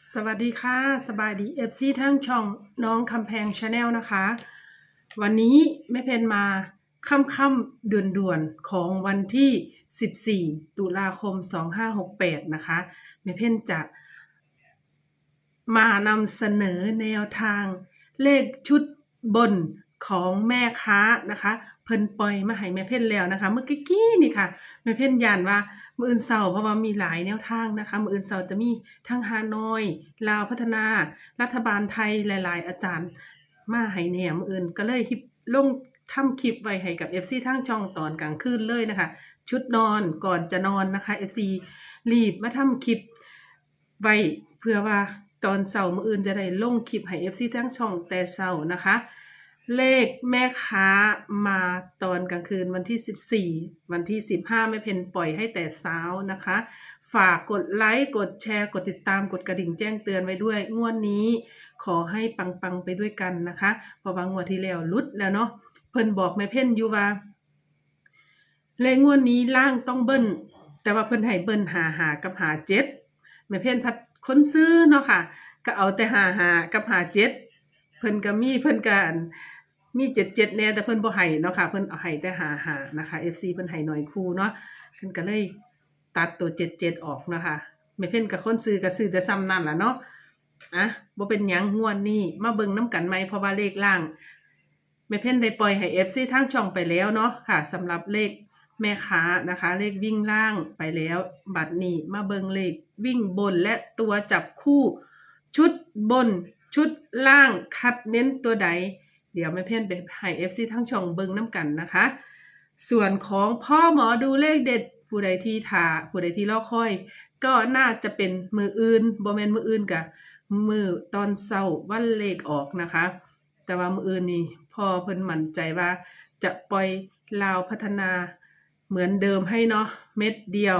สวัสดีค่ะ สบายดีเอฟซีทั้งช่องน้องคำแพงชาแนลนะคะ วันนี้แม่เพนมาค่ำค่ำๆเดือนด่วนๆของวันที่ 14 ตุลาคม 2568 นะคะแม่เพนจะมานำเสนอแนวทางเลขชุดบน ของแม่ค้านะคะ เพิ่นปล่อยมาให้แม่เพ่นแล้วนะคะ เมื่อกี้นี่ค่ะแม่เพ่นยันว่ามืออื่นเสาร์เพราะว่ามีหลายแนวทางนะคะ มืออื่นเสาร์จะมีทั้งฮานอยลาวพัฒนา รัฐบาลไทยหลาย ๆ อาจารย์มาให้แหนมออื่นก็เลยฮิปลงทำคลิปไว้ให้กับ FC ทั้งช่องตอนกลางคืนเลยนะคะ ชุดนอนก่อนจะนอนนะคะ FC รีบมาทำคลิปไว้เพื่อว่าตอนเสาร์มื้ออื่นจะได้ลงคลิปให้ FC ทั้งช่องแต่เสาร์นะคะ เลขแม่ค้ามาตอนกลางคืนวันที่ 14 วันที่ 15ไม่เพนปล่อยให้แต่เช้านะคะ ฝากกดไลค์กดแชร์ กดติดตามกดกระดิ่งแจ้งเตือนไว้ด้วย งวดนี้ขอให้ปังๆไปด้วยกันนะคะเพราะว่างวดที่แล้วลุดแล้วเนาะเพิ่นบอกแม่เพนอยู่ว่าเลขงวดนี้ล่างต้องเบิ้ลแต่ว่าเพิ่นให้เบิ้ลหาหากับหาเจ็ดแม่เพนพัดค้นซื้อเนาะค่ะ ก็เอาแต่หาหากับหาเจ็ดเพิ่นก็มีเพิ่นกัน มีเจ็ดเจ็ดแน่แต่เพิ่นบ่ให้เนาะค่ะ เพิ่นเอาให้แต่หาหานะคะ FC เพิ่นให้หน่อยคู่เนาะเพิ่นก็เลยตัดตัวเจ็ดเจ็ดออกนะคะแม่เพ่นกับคนซื้อก็ซื้อแต่ซ้ำนั่นแหละเนาะอะบ่เป็นหยังงวดนี้มาเบิ่งน้ำกันไหมเพราะว่าเลขล่างแม่เพ่นได้ปล่อยให้ FC ทางช่องไปแล้วเนาะค่ะสำหรับเลขแม่ค้านะคะ เลขวิ่งล่างไปแล้ว บัดนี้มาเบิงเลขวิ่งบนและตัวจับคู่ ชุดบน ชุดล่างคัดเน้นตัวใด เดี๋ยวแม่เพ่นไปให้ FC ทั้งช่องเบิงน้ำกันนะคะ ส่วนของพ่อหมอดูเลขเด็ดผู้ใดที่ทาผู้ใดที่รอคอย ก็น่าจะเป็นมืออื่นบ่แมนมืออื่นกะมือตอนเช้าวันเลขออกนะคะ แต่ว่ามืออื่นนี่พอเพิ่นมั่นใจว่า จะปล่อยลาวพัฒนาเหมือนเดิมให้เนาะเม็ดเดียว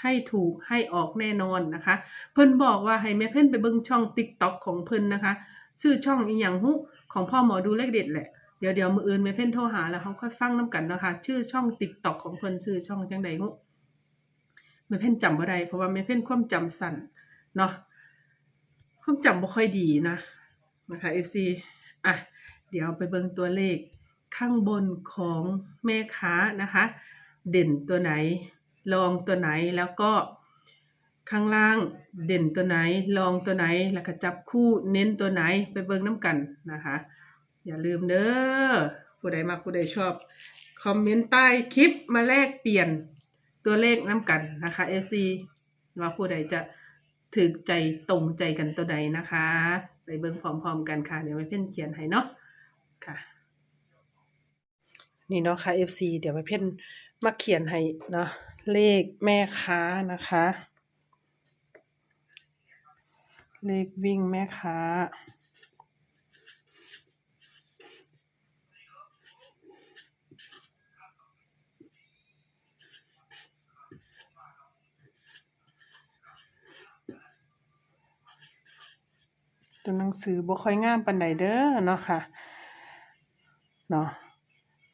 ให้ถูกให้ออกแน่นอนนะคะ เพิ่นบอกว่าให้แม่เพิ่นไปเบิ่งช่อง TikTok ของเพิ่นนะคะ ชื่อช่องอีหยังหุ ของพ่อหมอดูเลขเด็ดแหละ เดี๋ยวเดี๋ยวมืออื่นแม่เพ่นโทรหาแล้วเขาค่อยฟังน้กันนะคะ ชื่อช่อง TikTok ของเพิ่นชื่อช่องจังใดหุแม่เพ่นจำบ่ได้เพราะว่าแม่เพ่นความจำสั้นเนาะความจำบ่ค่อยดีนะนะคะ FC อะเดี๋ยวไปเบิ่งตัวเลขข้างบนของแม่ค้านะคะ เด่นตัวไหนรองตัวไหนแล้วก็ ข้างล่างเด่นตัวไหนรองตัวไหน แล้วก็จับคู่เน้นตัวไหนไปเบิ่งน้ำกันนะคะ อย่าลืมเด้อผู้ใดมาผู้ใดชอบ คอมเมนต์ใต้คลิปมาแลกเปลี่ยนตัวเลขน้ำกันนะคะ FC ว่าผู้ใดจะถึกใจตรงใจกันตัวใดนะคะ ไปเบิ่งพร้อมๆกันค่ะ เดี๋ยวไม่เพ่นเขียนให้เนาะค่ะนี่เนาะค่ะ FC เดี๋ยวไปเพ่นมาเขียนให้เนาะเลขแม่ค้านะคะ เลขวิ่งแม่ค้า ตัวหนังสือบ่ค่อยงามปานใดเด้อเนาะค่ะ เนาะ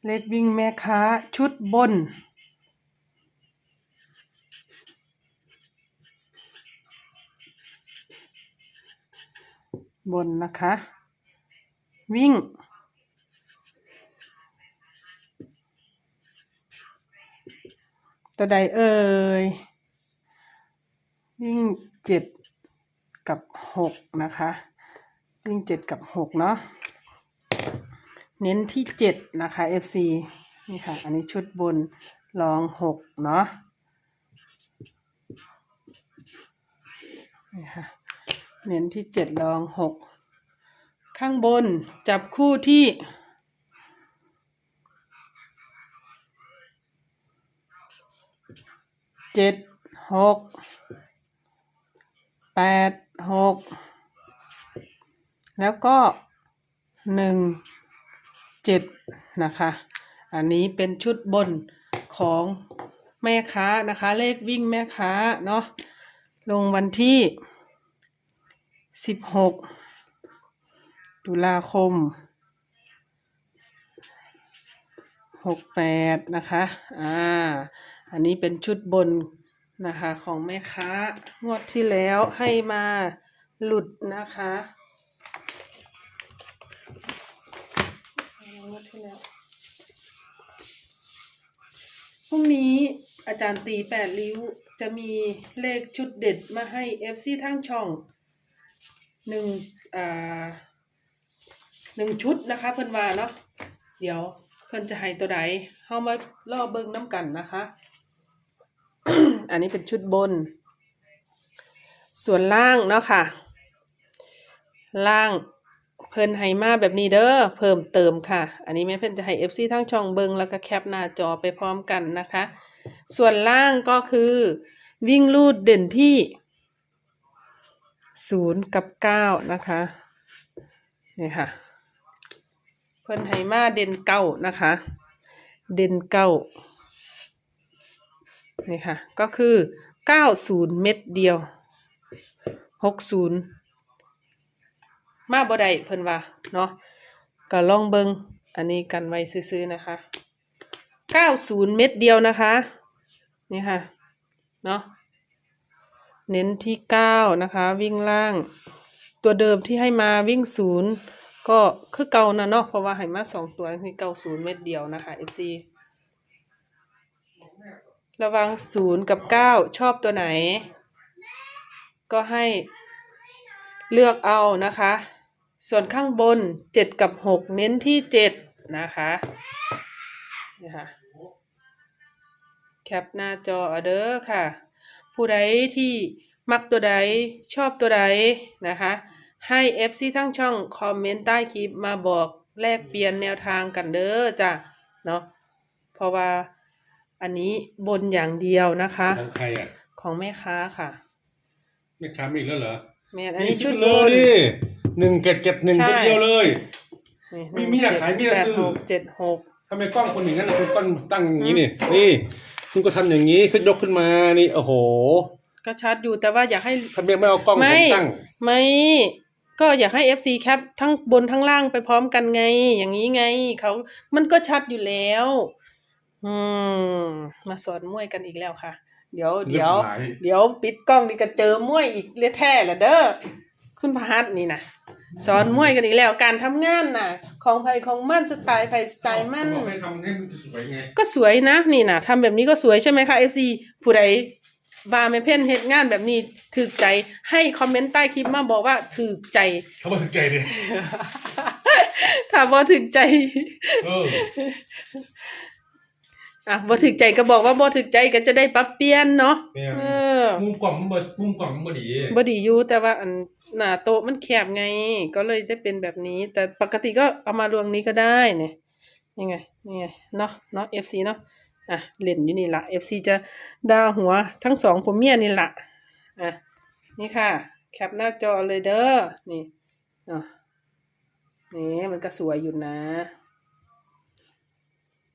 เลขวิ่งแม่ค้าชุดบน บนนะคะ วิ่ง ตัวใดเอ่ย วิ่งเจ็ดกับหกนะคะ วิ่งเจ็ดกับหกเนาะเน้นที่เจ็ดนะคะ FC นี่ค่ะ อันนี้ชุดบนรองหกเนาะนี่ค่ะ เน้นที่เจ็ดรองหกข้างบนจับคู่ที่เจ็ดหกแปดหกแล้วก็หนึ่งเจ็ดนะคะ อันนี้เป็นชุดบนของแม่ค้านะคะ เลขวิ่งแม่ค้าเนาะลงวันที่ สิบหกตุลาคมหกแปดนะคะ อ่า อันนี้เป็นชุดบนนะคะของแม่ค้างวดที่แล้วให้มาหลุดนะคะสองงวดที่แล้วพรุ่งนี้อาจารย์ตีแปดริ้วจะมีเลขชุดเด็ดมาให้ FC ทั้งช่อง หนึ่งอ่าหนึ่งชุดนะคะ เพิ่นว่าเนาะเดี๋ยวเพิ่นจะให้ตัวใดเฮามาล่อเบิ่งน้ำกันนะคะ อันนี้เป็นชุดบน ส่วนล่างเนาะค่ะ ล่างเพิ่นให้มาแบบนี้เด้อเพิ่มเติมค่ะ อันนี้แม่เพิ่นจะให้ FC ทั้งช่องเบิงแล้วก็แคปหน้าจอไปพร้อมกันนะคะ ส่วนล่างก็คือวิ่งลูดเด่นที่ ศูนย์กับเก้านะคะนี่ค่ะ เพิ่นให้มาเด่นเก้านะคะ เด่นเก้านี่ค่ะ ก็คือเก้าศูนย์เม็ดเดียวหกศูนย์มาบ่ได้เพิ่นว่าเนาะก็ลองเบิงอันนี้กันไว้ซื้อๆนะคะเก้าศูนย์เม็ดเดียวนะคะ นี่ค่ะ เนาะ เน้นที่เก้านะคะ วิ่งล่าง ตัวเดิมที่ให้มาวิ่งศูนย์ก็คือเก่านะเนาะเพราะว่าให้มาสองตัวคือเก้าศูนย์เม็ดเดียวนะคะ FC ระวังศูนย์กับเก้าชอบตัวไหน ก็ให้เลือกเอานะคะ ส่วนข้างบนเจ็ดกับหกเน้นที่เจ็ดนะคะนี่ค่ะแคปหน้าจอเอาเด้อค่ะ ผู้ใดที่มักตัวใดชอบตัวใดนะคะ ให้ FC ทั้งช่องคอมเมนต์ใต้คลิปมาบอกแลกเปลี่ยนแนวทางกันเด้อจ้ะเนาะเพราะว่าอันนี้บนอย่างเดียวนะคะ ของใครอะของแม่ค้าค่ะไม่ค้ามีอีกแล้วเหรอแม่นอันนี้ชุดบเลยนดิหนึ่งเจ็ดเจ็ดหนึ่งใช่ตัวเดียวเลย นี่มีมีอยากขายมีอยากแปดซื้อ หกเจ็ดหก ทำไมกล้องคนอย่างนั้นนะคุณกล้องตั้งอย่างนี้นี่นี่ คุณก็ทำอย่างนี้ขึ้นยกขึ้นมานี่โอ้โหก็ชัดอยู่แต่ว่าอยากให้ ทำไมไม่เอากล้องไม่ผมตั้ง ไม่ ก็อยากให้ FC แคปทั้งบนทั้งล่างไปพร้อมกันไง อย่างนี้ไงเขามันก็ชัดอยู่แล้ว อืม มาสอนมวยกันอีกแล้วค่ะ เดี๋ยวเดี๋ยวเรียบร้อยเดี๋ยวปิดกล้องนี่ก็เจอมวยอีกเรียแท้ละเด้อ คุณพหัสนี่นะสอนมวยกันอีกแล้วการทำงานน่ะ ของไผของมันสไตล์ไผสไตล์มัน บอกให้ทำให้มันสวยไงก็สวยนะนี่นะทำแบบนี้ก็สวยใช่ไหมคะ FC ผู้ใดว่าไม่เพ่นเฮ็ดงานแบบนี้ถูกใจให้คอมเมนต์ใต้คลิปมาบอกว่าถูกใจ เขาบอกถึงใจดิถ้าบ่ถูกใจ เอออะบ่ถูกใจก็บอกว่าบ่ถูกใจก็จะได้ปรับเปลี่ยนเนาะ แม่เออ มุมกล่องมันบ่มุมกล่องมันบ่ดีบ่ดีอยู่แต่ว่าอันหน้าโต๊ะมันแคบไง ก็เลยได้เป็นแบบนี้ แต่ปกติก็เอามารวงนี้ก็ได้เนี่ยนี่ไงนี่ไงเนาะเนาะ FC เนาะอะเล่นอยู่นี่ละ FC จะด่าหัวทั้งสองผมเมียนี่ละอะนี่ค่ะ แคปหน้าจอเลยเด้อนี่เนาะนี่มันก็สวยอยู่นะ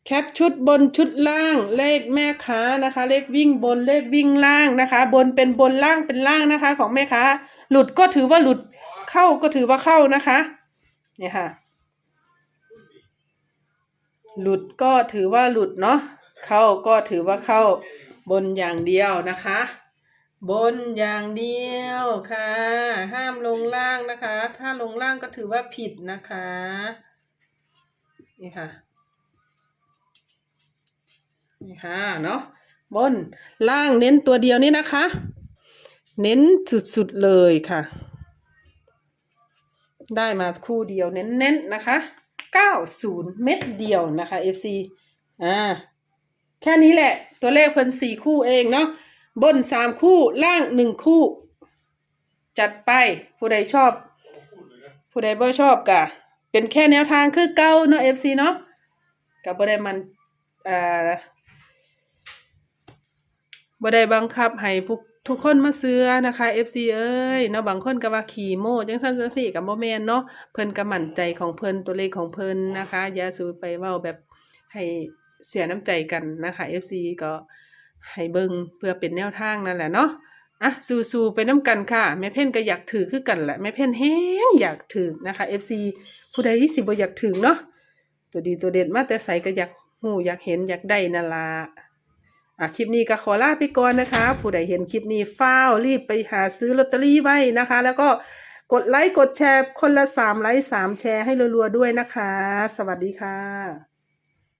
แคปชุดบนชุดล่างเลขแม่ค้านะคะ เลขวิ่งบนเลขวิ่งล่างนะคะ บนเป็นบนล่างเป็นล่างนะคะ ของแม่ค้า หลุดก็ถือว่าหลุดเข้าก็ถือว่าเข้านะคะเนี่ยค่ะ หลุดก็ถือว่าหลุดเนาะเข้าก็ถือว่าเข้าบนอย่างเดียวนะคะ บนอย่างเดียวค่ะ ห้ามลงล่างนะคะ ถ้าลงล่างก็ถือว่าผิดนะคะนี่ค่ะ นี่ค่ะเนาะบนล่างเน้นตัวเดียวนี่นะคะ เน้นสุดๆเลยค่ะ ได้มาคู่เดียวเน้นๆนะคะ90เม็ดเดียวนะคะ FC อ่าแค่นี้แหละ ตัวเลขเพิ่นสี่คู่เองเนาะบนสามคู่ล่างหนึ่งคู่ จัดไปผู้ใดชอบ ผู้ใดบ่ชอบกะ เป็นแค่แนวทางคือเก่าเนาะ FC เนาะกับบ่ได้มันอ่า บ่ได้บังคับให้ทุกทุกคนมาเซื้อนะคะ FC เอ้ยเนาะบางคนก็ว่าขี่โม่จังซั่นจังซี่ก็บ่แม่นเนาะเพิ่นก็มั่นใจของเพิ่นตัวเลขของเพิ่นนะคะอย่าสูไปเว้าแบบให้เสียน้ำใจกันนะคะ FC ก็ให้เบิ่งเพื่อเป็นแนวทางนั่นแหละเนาะอะสู้ๆไปน้ำกันค่ะแม่เพ่นก็อยากถือคือกันแหละแม่เพ่นแฮงอยากถือนะคะ FC ผู้ใดที่สิบ่อยากถือเนาะตัวดีตัวเด็ดมาแต่ใสก็อยากฮู้อยากเห็นอยากได้นั่นล่ะ อะคลิปนี้ก็ขอลาไปก่อนนะคะ ผู้ใดเห็นคลิปนี้ฟ้าวรีบไปหาซื้อลอตเตอรี่ไว้นะคะ แล้วก็กดไลค์กดแชร์คนละสามไลค์สามแชร์ให้รัวๆด้วยนะคะ สวัสดีค่ะ